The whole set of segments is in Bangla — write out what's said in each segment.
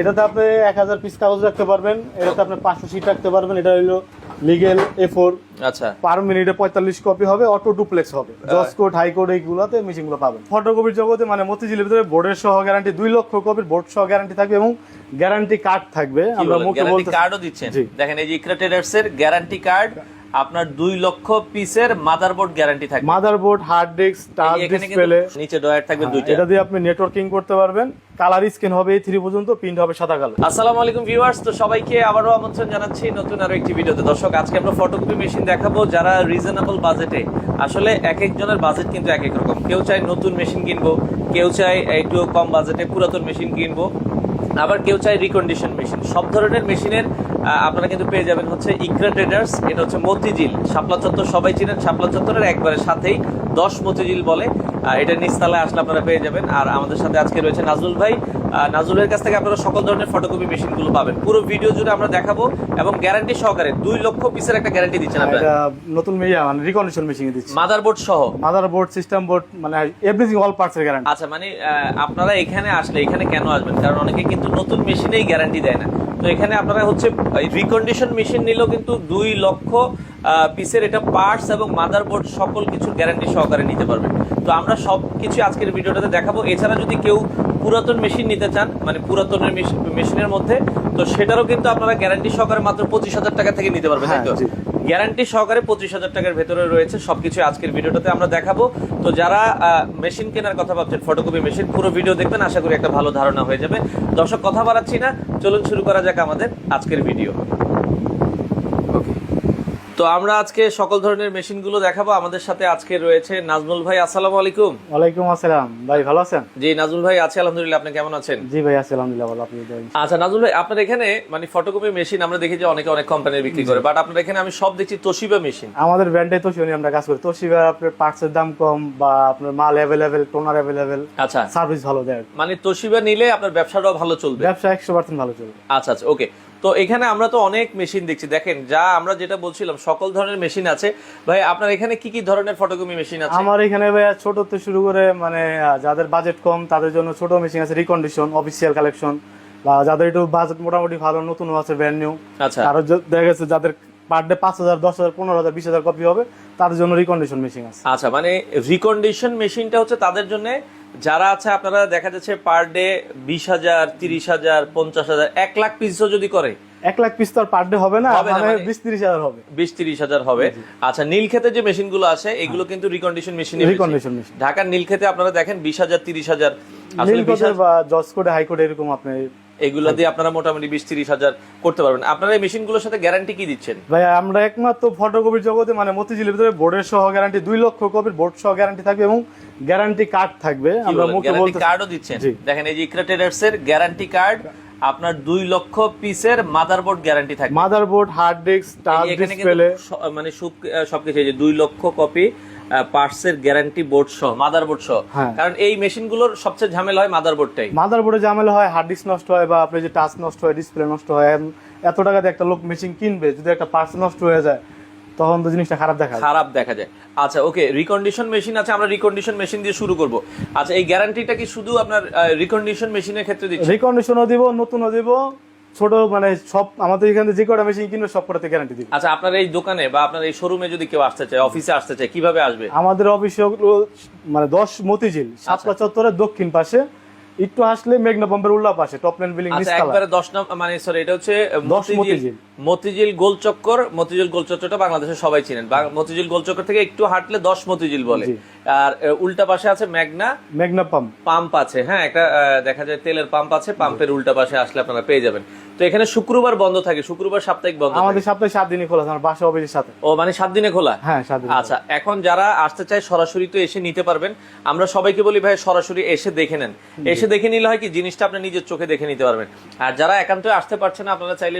এটাতে আপনি এক হাজার পিস কাগজ রাখতে পারবেন এটাতে আপনি পাঁচশো সিট রাখতে পারবেন এটা হলো লিগেল এ ফোর আচ্ছা। পার মিনিটে পঁয়তাল্লিশ কপি হবে অটো ডুপ্লেক্স হবে। জজ কোড হাই কোড এইগুলোতে মেশিনগুলো পাবেন। ফটোকপির জগতে মানে মতিঝিলের ভিতরে বোর্ডের সহ গ্যারান্টি দুই লক্ষ কপির বোর্ড সহ গ্যারান্টি থাকবে এবং গ্যারান্টি কার্ড থাকবে। আমরা মুখে বলতে কার্ডও দিচ্ছেন। দেখেন এই যে ইকরা ট্রেডার্স এর গ্যারান্টি কার্ড আপনার দুই লক্ষ পিসের মাদারবোর্ড গ্যারান্টি থাকবে। Motherboard hard disk touch display নিচে ডয়ার থাকবে দুইটা। এটা দিয়ে আপনি নেটওয়ার্কিং করতে পারবেন। কালার স্ক্রিন হবে থ্রি পর্যন্ত, প্রিন্ট হবে সাদা কালার। আসসালামু আলাইকুম ভিউয়ার্স, তো সবাইকে আবারও আমন্ত্রণ জানাচ্ছি নতুন আরও একটি ভিডিওতে। দর্শক, আজকে আমরা ফটোকপি মেশিন দেখাবো যারা রিজনেবল বাজেটে আসলে এক একজনের বাজেট কিন্তু এক এক রকম। কেউ চায় নতুন মেশিন কিনবো, কেউ চায় একটু কম বাজেটে পুরাতন মেশিন কিনবো, আবার কেউ চায় রিকন্ডিশন মেশিন সব ধরনের মেশিনের আপনারা কিন্তু পেয়ে যাবেন হচ্ছে ইকরা ট্রেডার্স এটা হচ্ছে মতিঝিল। শাপলা চত্বর সবাই চিনেন, শাপলা চত্বরের একবারে সাথেই দশ মতিঝিল বলে। এটা নিচতলায় আসলে আপনারা পেয়ে যাবেন। আর আমাদের সাথে আজকে রয়েছে নাজুল ভাই। নাজুলের কাছ থেকে আপনারা সকল ধরনের ফটোকপি মেশিনগুলো পাবেন। পুরো ভিডিও জুড়ে আমরা দেখাবো এবং গ্যারান্টি সহকারে দুই লক্ষ পিসের একটা গ্যারান্টি দিচ্ছেন আপনারা। নতুন মেয়া মানে রিকন্ডিশন মেশিন দিচ্ছি। মাদারবোর্ড সহ? মাদারবোর্ড সিস্টেম বোর্ড মানে এভরিথিং অল পার্টস এর গ্যারান্টি আচ্ছা মানে আপনারা এখানে আসলে এখানে কেন আসবেন? কারণ অনেকে কিন্তু নতুন মেশিনেই গ্যারান্টি দেয় না। তো এখানে আপনারা হচ্ছে রিকন্ডিশন মেশিন নিলেও কিন্তু দুই লক্ষ পিসের এটা পার্টস এবং মাদারবোর্ড সকল কিছু গ্যারান্টি সহকারে নিতে পারবেন। তো আমরা সব কিছু আজকের ভিডিওটাতে দেখাবো। এছাড়া যদি কেউ পুরাতন মেশিন নিতে চান মানে পুরাতনের মেশিনের মধ্যে তো সেটারও কিন্তু আপনারা গ্যারান্টি সহকারে মাত্র পঁচিশ হাজার টাকা থেকে নিতে পারবেন তাই তো? গ্যারান্টি সহকারে পঁচিশ হাজার টাকার ভেতরে রয়েছে সবকিছু আজকের ভিডিওটাতে আমরা দেখাবো। তো যারা মেশিন কেনার কথা ভাবছেন ফটোকপি মেশিন পুরো ভিডিও দেখবেন আশা করি একটা ভালো ধারণা হয়ে যাবে। দর্শক কথা বাড়াচ্ছি না। চলুন শুরু করা যাক আমাদের আজকের ভিডিও। তো আমরা আজকে সকল ধরনের মেশিনগুলো দেখাবো। আমাদের সাথে আজকে রয়েছে নাজমুল ভাই আসসালামু আলাইকুম। ওয়ালাইকুম আসসালাম। ভাই ভালো আছেন? জি নাজমুল ভাই আছে আলহামদুলিল্লাহ। আপনি কেমন আছেন? জি ভাই আছি আলহামদুলিল্লাহ ভালো আপনি। আচ্ছা নাজমুল ভাই আপনার এখানে মানে ফটোকপি মেশিন আমরা দেখি যে অনেকে অনেক কোম্পানির বিক্রি করে বাট আপনার এখানে আমি সব দেখছি তোশিবা মেশিন আমাদের ব্র্যান্ডে তো শিওনি আমরা কাজ করি। তো শিবা আপনার পার্টসের দাম কম বা আপনার মাল অ্যাভেলেবেল টোনার অ্যাভেলেবেল আচ্ছা। সার্ভিস ভালো দেয়। মানে তোশিবা নিলে আপনার ব্যবসাটাও ভালো চলবে। ব্যবসা একশো পার্সেন্ট ভালো চলবে। আচ্ছা আচ্ছা ওকে তো এখানে আমরা তো অনেক মেশিন দেখছি। দেখেন যা আমরা যেটা বলছিলাম সকল ধরনের মেশিন আছে। ভাই আপনার এখানে কি কি ধরনের ফটোকপি মেশিন আছে? আমার এখানে ভাইয়া ছোট থেকে শুরু করে মানে যাদের বাজেট কম তাদের জন্য ছোট মেশিন আছে রিকন্ডিশন অফিসিয়াল কালেকশন বা যাদের একটু বাজেট মোটামুটি ভালো নতুন আছে ব্র্যান্ড নিউ আচ্ছা। আর দেখা গেছে যাদের পার ডে পাঁচ হাজার দশ হাজার পনেরো হাজার বিশ হাজার কপি হবে। তাদের জন্য রিকন্ডিশন মেশিন আছে। আচ্ছা মানে রিকন্ডিশন মেশিনটা হচ্ছে তাদের জন্য যারা আছে আপনারা দেখা যাচ্ছে পার ডে বিশ হাজার তিরিশ হাজার পঞ্চাশ হাজার এক লাখ পিসও যদি করে। এক লাখ পিস তো আর পার ডে হবে না মানে মানে- বিশ তিরিশ হাজার হবে। বিশ তিরিশ হাজার হবে। আচ্ছা নীলক্ষেতে যে মেশিনগুলো আছে এগুলো কিন্তু রিকন্ডিশন মেশিন রিকন্ডিশন মেশিন ঢাকার নীলক্ষেতে আপনারা দেখেন বিশ হাজার তিরিশ হাজার আসলে নীল বিশ কোডে বা জজ কোডে হাই কোডে এরকম আপনি এগুলো দিয়ে আপনারা মোটামুটি বিশ তিরিশ হাজার করতে পারবেন। আপনারা এই মেশিনগুলোর সাথে গ্যারান্টি কি দিচ্ছেন? ভাই আমরা একমাত্র ফটোকপির জগতে মানে মতিঝিলের ভিতরে বোর্ডের সহ গ্যারান্টি দুই লক্ষ কপির বোর্ড সহ গ্যারান্টি থাকবে এবং গ্যারান্টি কার্ড থাকবে। আমরা মুখে বলতে কার্ডও দিচ্ছেন? দেখেন এই যে ইকরা ট্রেডার্স এর গ্যারান্টি কার্ড আপনার দুই লক্ষ পিসের মাদারবোর্ড গ্যারান্টি থাকবে। Motherboard hard disk touch display মানে সব- সবকিছু এই যে দুই লক্ষ কপি পার্টসের গ্যারান্টি বোর্ড সহ মাদারবোর্ড সহ। হ্যাঁ। কারণ এই মেশিনগুলোর সবচেয়ে ঝামেলা হয় মাদারবোর্ডটাই মাদারবোর্ডে ঝামেলা হয় হার্ড ডিস্ক নষ্ট হয় বা আপনি যে টাচ নষ্ট হয় ডিসপ্লে নষ্ট হয় এত টাকা দিয়ে একটা লোক মেশিন কিনবে যদি একটা পার্টস নষ্ট হয়ে যায় তখন তো জিনিসটা খারাপ দেখা যায়। খারাপ দেখা যায়। আচ্ছা ওকে রিকন্ডিশন মেশিন আছে আমরা রিকন্ডিশন মেশিন দিয়ে শুরু করব। আচ্ছা এই গ্যারান্টিটা কি শুধু আপনার রিকন্ডিশন মেশিনের ক্ষেত্রে দিচ্ছে? রিকন্ডিশনও দিব নতুনও দিব ছোট মানে সব আমাদের এখানে যে কটা মেশিন কিনবে সব কটাতে গ্যারান্টি দিবে। আচ্ছা আপনার এই দোকানে বা আপনার এই শোরুমে যদি কেউ আসতে চায় অফিসে আসতে চায় কীভাবে আসবে? আমাদের অফিস হলো মানে দশ মতিঝিল আচ্ছা। সাতলা চত্বরের দক্ষিণ পাশে। একটু আসলে মেঘনা পাম্পের উল্লা পাশে টপ লেন বিল্ডিং আচ্ছা একবারে দশ মানে সরি এটা হচ্ছে দশ মতিঝিল। মতিঝিল। মতিঝিল গোলচক্কর মতিঝিল গোলচক্করটা বাংলাদেশের সবাই চিনেন। মতিঝিল গোলচক্কর থেকে একটু হাঁটলে দশ মতিঝিল বলে। আর উল্টা পাশে আছে মেঘনা। মেঘনা পাম্প। পাম্প আছে হ্যাঁ একটা দেখা যায় তেলের পাম্প আছে পাম্পের উল্টা পাশে আসলে আপনারা পেয়ে যাবেন। তো এখানে শুক্রবার বন্ধ থাকে শুক্রবার সাপ্তাহিক বন্ধ আমাদের সপ্তাহে সাত দিনই খোলা আমার বাসা অফিসের সাথে। ও মানে সাত দিনে খোলা? হ্যাঁ সাত দিন আচ্ছা এখন যারা আসতে চায় সরাসরি তো এসে নিতে পারবেন। আমরা সবাইকে বলি ভাই সরাসরি এসে দেখে নেন। এসে দেখে নিলে হয় কি জিনিসটা আপনি নিজের চোখে দেখে নিতে পারবেন। আর যারা একান্ত আসতে পারছেন আপনারা চাইলে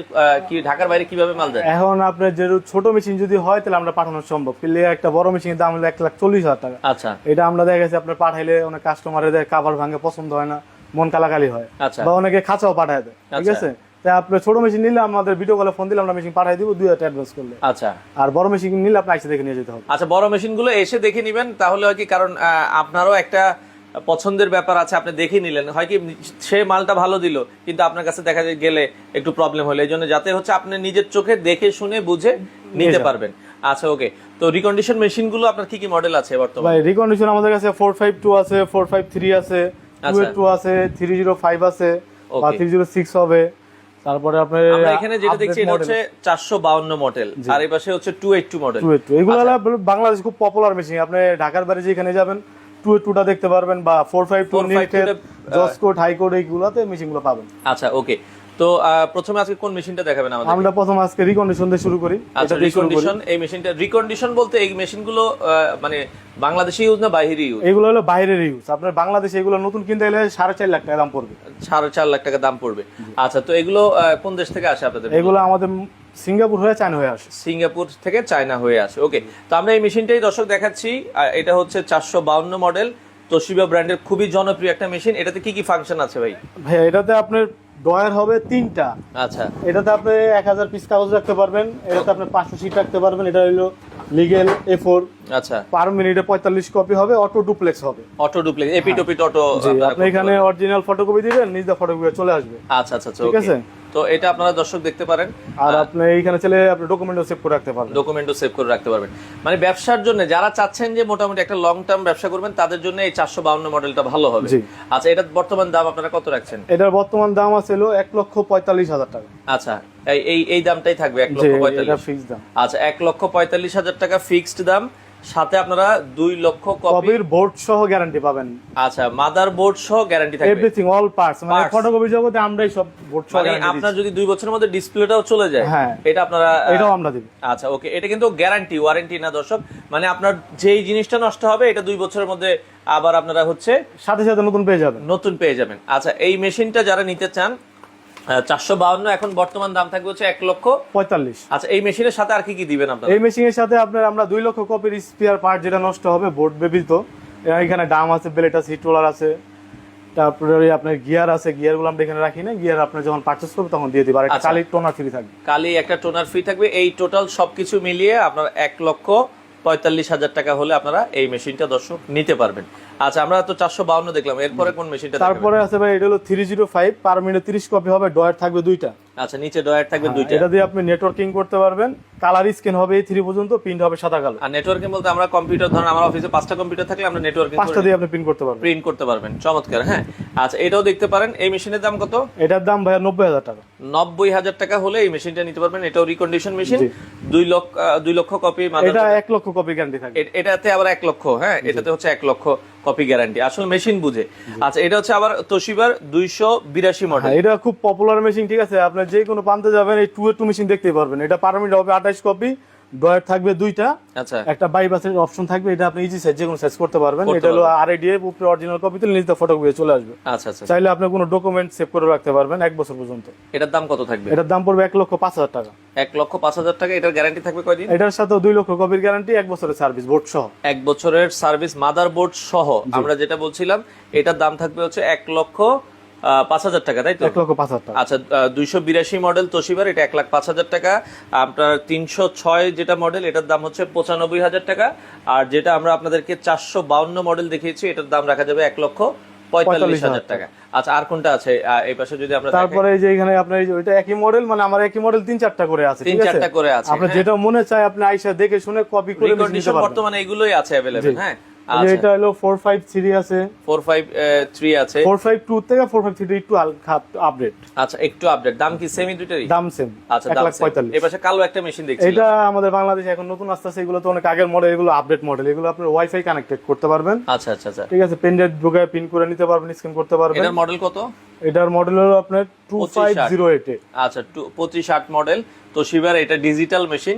কি ঢাকার বাইরে কীভাবে মাল দেন এখন আপনার যে ছোট মেশিন যদি হয় তাহলে আমরা পাঠানো সম্ভব। একটা বড় মেশিনের দাম হলো এক লাখ চল্লিশ হাজার টাকা। আচ্ছা। এটা আমরা দেখা গেছে আপনার পাঠাইলে অনেক কাস্টমারের কাবার ভাঙে পছন্দ হয় না মন কালাকালি হয়। আচ্ছা। বা অনেকে খাঁচাও পাঠায় দেয় ঠিক আচ্ছা। আছে? তাই আপনি ছোট মেশিন নিলে আমাদের ভিডিও কলে ফোন দিলে আমরা মেশিন পাঠাই দিব দুই হাজার অ্যাডভান্স করলে। আচ্ছা। আর বড় মেশিন নিলে আপনি আইসে দেখে নিয়ে যেতে হবে। আচ্ছা বড় মেশিনগুলো এসে দেখে নিবেন তাহলে হয় কি কারণ আপনারও একটা পছন্দের ব্যাপার আছে আপনি দেখে নিলেন। হয় কি সে মালটা ভালো দিল কিন্তু আপনার কাছে দেখা যায় গেলে একটু প্রবলেম হলো। এই জন্য যাতে হচ্ছে আপনি নিজের চোখে দেখে শুনে বুঝে নিতে পারবেন। আচ্ছা ওকে তো রিকন্ডিশন মেশিনগুলো আপনার কি কি মডেল আছে বর্তমানে? ভাই রিকন্ডিশন আমাদের কাছে ফোর ফাইভ টু আছে ফোর ফাইভ থ্রি আছে টু আচ্ছা। টু আছে থ্রি জিরো ফাইভ আছে বা Okay. থ্রি জিরো সিক্স হবে। তারপরে আপনার আমরা এখানে যেটা দেখছি এটা হচ্ছে চারশো বাউন্ন মডেল আর এই পাশে হচ্ছে two eight two model two two এগুলো আচ্ছা। বাংলাদেশ খুব পপুলার মেশিন আপনি ঢাকার বাইরে যেখানে যাবেন টু টুটা দেখতে পারবেন বা ফোর ফাইভ টু 452 নিটের টা, জসকোট হাইকোড এইগুলোতে মেশিনগুলো পাবেন। আচ্ছা ওকে তো প্রথমে আজকে কোন মেশিনটা দেখাবেন আমাদের আমরা প্রথম আজকে রিকন্ডিশন দিয়ে শুরু করি। আচ্ছা। রিকন্ডিশন এই মেশিনটা রিকন্ডিশন বলতে এই মেশিনগুলো মানে বাংলাদেশি ইউজ না বাইরের ইউজ এগুলো হলো বাইরের ইউজ আপনার বাংলাদেশে এগুলো নতুন কিনতে গেলে সাড়ে চার লাখ টাকা দাম পড়বে। সাড়ে চার লাখ টাকা দাম পড়বে। আচ্ছা তো এগুলো কোন দেশ থেকে আসে আপনাদের? এগুলো আমাদের সিঙ্গাপুর হয়ে চায়না হয়ে আসে। সিঙ্গাপুর থেকে চায়না হয়ে আসে। ওকে তো আমরা এই মেশিনটাই দর্শক দেখাচ্ছি। এটা হচ্ছে চারশো বাউন্ন মডেল তোশিবা ব্র্যান্ডের খুবই জনপ্রিয় একটা মেশিন। এটাতে কি কি ফাংশন আছে ভাই? ভাই এটাতে আপনার ডয়ার হবে তিনটা। আচ্ছা। এটাতে আপনি এক হাজার পিস কাগজ রাখতে পারবেন এটাতে আপনি পাঁচশো সিট রাখতে পারবেন এটা হলো লিগেল এ ফোর আচ্ছা। পার মিনিটে পঁয়তাল্লিশ কপি হবে অটো ডুপ্লেক্স হবে। অটো ডুপ্লেক্স এপি টপি অটো আপনি এখানে অরিজিনাল ফটোকপি দিবেন নিজে ফটোকপি চলে আসবে। আচ্ছা আচ্ছা আচ্ছা ঠিক আছে? তো এটা আপনারা দর্শক দেখতে পারেন। আর আপনি এইখানে চলে আপনি ডকুমেন্টও সেভ করে রাখতে পারবেন। ডকুমেন্টও সেভ করে রাখতে পারবেন। মানে ব্যবসার জন্য যারা চাচ্ছেন যে মোটামুটি একটা লং টার্ম ব্যবসা করবেন তাদের জন্য এই চারশো বাউন্ন মডেলটা ভালো হবে। আচ্ছা এটা বর্তমান দাম আপনারা কত রাখছেন? এটার বর্তমান দাম আছে হলো এক লক্ষ পঁয়তাল্লিশ হাজার টাকা। আচ্ছা এই এই দামটাই থাকবে এক লক্ষ পঁয়তাল্লিশ। আচ্ছা এক লক্ষ পঁয়তাল্লিশ হাজার টাকা ফিক্সড দাম। সাথে আপনারা দুই লক্ষ কপি কপির বোর্ড সহ গ্যারান্টি পাবেন। আচ্ছা মাদার বোর্ড সহ গ্যারান্টি থাকবে। এভরিথিং অল পার্টস মানে ফটোকপি জগতে আমরাই সব বোর্ড সহ মানে আপনার যদি দুই বছরের মধ্যে ডিসপ্লেটাও চলে যায় হ্যাঁ। এটা আপনারা এটাও আমরা দিই আচ্ছা ওকে এটা কিন্তু গ্যারান্টি ওয়ারেন্টি না দর্শক। মানে আপনার যেই জিনিসটা নষ্ট হবে এটা দুই বছরের মধ্যে আবার আপনারা হচ্ছে সাথে সাথে নতুন পেয়ে যাবেন। নতুন পেয়ে যাবেন। আচ্ছা এই মেশিনটা যারা নিতে চান চারশো বাউন্ন এখন বর্তমান দাম থাকবে হচ্ছে এক লক্ষ পঁয়তাল্লিশ। আচ্ছা এই মেশিনের সাথে আর কি কি দিবেন আপনারা? এই মেশিনের সাথে আপনার আমরা দুই লক্ষ কপির স্পেয়ার পার্ট যেটা নষ্ট হবে বোর্ড ব্যবহৃত এখানে ডাম আছে বেলেট আছে হিট রোলার আছে। তারপরে আপনার গিয়ার আছে গিয়ারগুলো আমরা এখানে রাখি না। গিয়ার আপনি যখন পার্চেস করবেন তখন দিয়ে আচ্ছা। কালি টোনার ফ্রি থাকবে। কালি একটা টোনার ফ্রি থাকবে। এই টোটাল সবকিছু মিলিয়ে আপনার এক লক্ষ পঁয়তাল্লিশ হাজার টাকা হলে আপনারা এই মেশিনটা দর্শক নিতে পারবেন। আচ্ছা আমরা তো চারশো বাউন্ন দেখলাম। এরপরে কোন মেশিনটা তারপরে আছে ভাই এটা হলো three zero five per minute তিরিশ কপি হবে ডয়ার থাকবে দুইটা। আচ্ছা নিচে ডয়ার থাকবে দুইটা। এটা দিয়ে আপনি নেটওয়ার্কিং করতে পারবেন। কালার স্ক্যান হবে থ্রি পর্যন্ত প্রিন্ট হবে সাদা কালো। আর নেটওয়ার্কিং বলতে আমরা কম্পিউটার ধরুন আমার অফিসে পাঁচটা কম্পিউটার থাকলে আমরা নেটওয়ার্কিং পাঁচটা দিয়ে আপনি প্রিন্ট করতে পারবেন। প্রিন্ট করতে পারবেন চমৎকার হ্যাঁ। আচ্ছা এটাও দেখতে পারেন এই মেশিনের দাম কত? এটার দাম ভাইয়া নব্বই হাজার টাকা। নব্বই হাজার টাকা হলে এই মেশিনটা নিতে পারবেন এটাও রিকন্ডিশন মেশিন। দুই লক্ষ দুই লক্ষ কপি এটা এক লক্ষ কপি গ্যারান্টি থাকে। এটাতে আবার এক লক্ষ হ্যাঁ এটাতে হচ্ছে এক লক্ষ কপি গ্যারান্টি আসলে মেশিন বুঝে। আচ্ছা এটা হচ্ছে আবার তোশিবার দুইশো বিরাশি মডেল হ্যাঁ এটা খুব পপুলার মেশিন ঠিক আছে? আপনি যে কোনো প্রান্তে যাবেন এই টু এ টু মেশিন দেখতেই পারবেন। এটা পার মিনিট হবে আঠাশ কপি ডয়ার থাকবে দুইটা। আচ্ছা। একটা বাই বাসের অপশন থাকবে এটা আপনি ইজি সাইজ যে কোনো সাইজ করতে পারবেন। এটা হলো আর ডিএফ উপরে অরিজিনাল কপি তুলে নিজে ফটোকপি চলে আসবে। আচ্ছা আচ্ছা। চাইলে আপনি কোনো ডকুমেন্ট সেভ করে রাখতে পারবেন এক বছর পর্যন্ত। এটার দাম কত থাকবে? এটার দাম পড়বে এক লক্ষ পাঁচ হাজার টাকা। এক লক্ষ পাঁচ হাজার টাকা এটার গ্যারান্টি থাকবে কয়দিন? এটার সাথে দুই লক্ষ কপির গ্যারান্টি এক বছরের সার্ভিস বোর্ড সহ। এক বছরের সার্ভিস মাদার বোর্ড সহ আমরা যেটা বলছিলাম এটার দাম থাকবে হচ্ছে এক লক্ষ পাঁচ হাজার টাকা তাই তো? এক লক্ষ পাঁচ হাজার আচ্ছা দুইশো বিরাশি মডেল তোশিবার এটা এক লাখ পাঁচ হাজার টাকা। আপনার তিনশো ছয় যেটা মডেল এটার দাম হচ্ছে পঁচানব্বই হাজার টাকা। আর যেটা আমরা আপনাদেরকে চারশো বাউন্ন মডেল দেখিয়েছি এটার দাম রাখা যাবে এক লক্ষ পঁয়তাল্লিশ হাজার টাকা। আচ্ছা আর কোনটা আছে? এই পাশে যদি আমরা তারপরে যে এখানে আপনার এই ওইটা একই মডেল মানে আমার একই মডেল তিন চারটা করে আছে তিন চারটা করে আছে আপনার হ্যাঁ। যেটা মনে চায় আপনি আইসা দেখে শুনে কপি করে বর্তমানে এগুলোই আছে অ্যাভেলেবেল হ্যাঁ। এটা হলো ফোর ফাইভ থ্রি আছে। ফোর ফাইভ থ্রি আছে। ফোর ফাইভ টু থেকে একটু আপডেট আচ্ছা একটু আপডেট দাম কি সেমি দুইটারই? দাম সেম আচ্ছা দাম এই পাশে কালো একটা মেশিন দেখছি এটা আমাদের বাংলাদেশে এখন নতুন আছে এগুলো তো অনেক আগের মডেল এগুলো আপডেট মডেল এগুলো ওয়াইফাই কানেক্টেড করতে পারবেন। আচ্ছা আচ্ছা আচ্ছা। ঠিক আছে পেন ড্রাইভ ঢুকায় পিন করে নিতে পারবেন স্ক্যান করতে পারবেন। এটার মডেল কত? এটার মডেল হলো আপনার আচ্ছা টু- পঁচিশ আট মডেল তো শিবার এটা ডিজিটাল মেশিন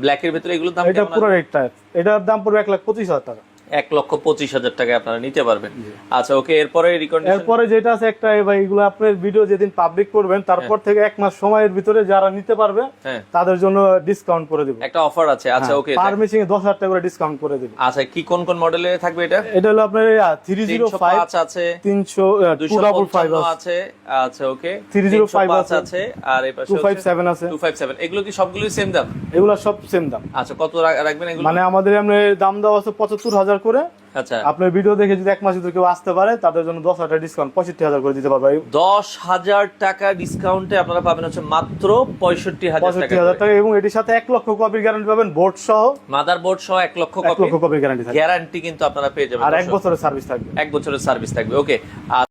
ব্ল্যাক এর ভিতরে এগুলোর দাম এটা পুরো রেটটা এটার দাম পড়বে এক লাখ পঁচিশ হাজার টাকা। এক লক্ষ পঁচিশ হাজার টাকায় আপনারা নিতে পারবেন। আচ্ছা ওকে এরপরে এরপরে যেটা আছে একটা ভাই এগুলো আপনার ভিডিও যেদিন পাবলিক করবেন তারপর থেকে এক মাস সময়ের ভিতরে যারা নিতে পারবে হ্যাঁ। তাদের জন্য ডিসকাউন্ট করে দিব। একটা অফার আছে। আচ্ছা ওকে পার দশ হাজার টাকা করে ডিসকাউন্ট করে দিব। আচ্ছা কি কোন কোন মডেলে থাকবে এটা? এটা হলো আপনার থ্রি জিরো ফাইভ আছে। তিনশো টু ডাবল ফাইভ আছে। আচ্ছা ওকে। 305 আছে। আছে। আর এই পাশে টু ফাইভ সেভেন আছে। টু ফাইভ সেভেন এগুলো কি সবগুলোই সেম দাম? এগুলো সব সেম দাম। আচ্ছা কত রাখবেন এগুলো? মানে আমাদের এমনি দাম দেওয়া আছে পঁচাত্তর হাজার করে আচ্ছা। আপনার ভিডিও দেখে যদি এক মাস ভিতরে কেউ আসতে পারে তাদের জন্য দশ হাজার ডিসকাউন্ট পঁয়ষট্টি হাজার করে দিতে পারবে। দশ হাজার টাকা ডিসকাউন্টে আপনারা পাবেন হচ্ছে মাত্র পঁয়ষট্টি হাজার টাকা এবং এটির সাথে এক লক্ষ কপির গ্যারান্টি পাবেন বোর্ড সহ। মাদার বোর্ড সহ এক লক্ষ লক্ষ কপির গ্যারান্টি গ্যারান্টি কিন্তু আপনারা পেয়ে যাবেন আর এক বছরের সার্ভিস থাকবে। এক বছরের সার্ভিস থাকবে ওকে